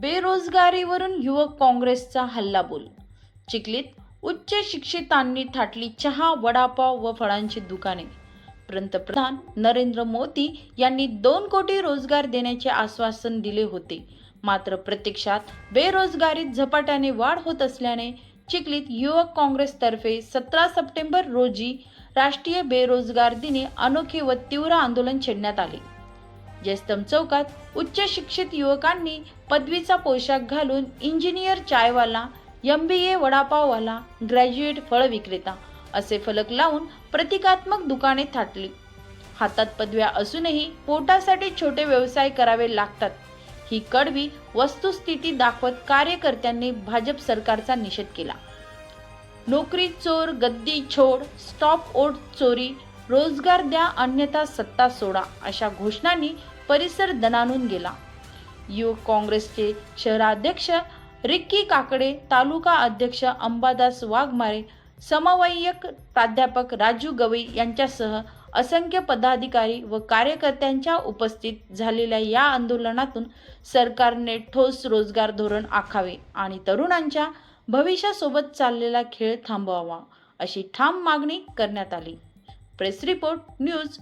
बेरोजगारीवरून युवक काँग्रेसचा हल्लाबोल चिखलीत उच्च शिक्षितांनी थाटली चहा वडापाव व फळांची दुकाने. पंतप्रधान नरेंद्र मोदी यांनी दोन कोटी रोजगार देण्याचे आश्वासन दिले होते. मात्र प्रत्यक्षात बेरोजगारीत झपाट्याने वाढ होत असल्याने चिखलीत युवक काँग्रेसतर्फे सतरा सप्टेंबर रोजी राष्ट्रीय बेरोजगार दिनी अनोखे व तीव्र आंदोलन छेडण्यात आले. जयस्तंभ चौकात उच्च शिक्षित युवकांनी पदवीचा पोशाख घालून इंजिनियर चायवाला एम बी ए वडापाववाला ग्रॅज्युएट फळ विक्रेता असे फलक लावून प्रतिकात्मक दुकाने थाटली. हातात पदव्या असूनही पोटासाठी छोटे व्यवसाय करावे लागतात. ही कडवी वस्तुस्थिती दाखवत कार्यकर्त्यांनी भाजप सरकारचा निषेध केला. नोकरी चोर गद्दी छोड स्टॉप ओट चोरी रोजगार द्या अन्यथा सत्ता सोडा अशा घोषणांनी परिसर दणानून गेला. युवक काँग्रेसचे शहराध्यक्ष रिक्की काकडे तालुका अध्यक्ष अंबादास वाघमारे समवयक प्राध्यापक राजू गवई यांच्यासह असंख्य पदाधिकारी व कार्यकर्त्यांच्या उपस्थित झालेल्या या आंदोलनातून सरकारने ठोस रोजगार धोरण आखावे आणि तरुणांच्या भविष्यासोबत चाललेला खेळ थांबवावा अशी ठाम मागणी करण्यात आली. Press Report News.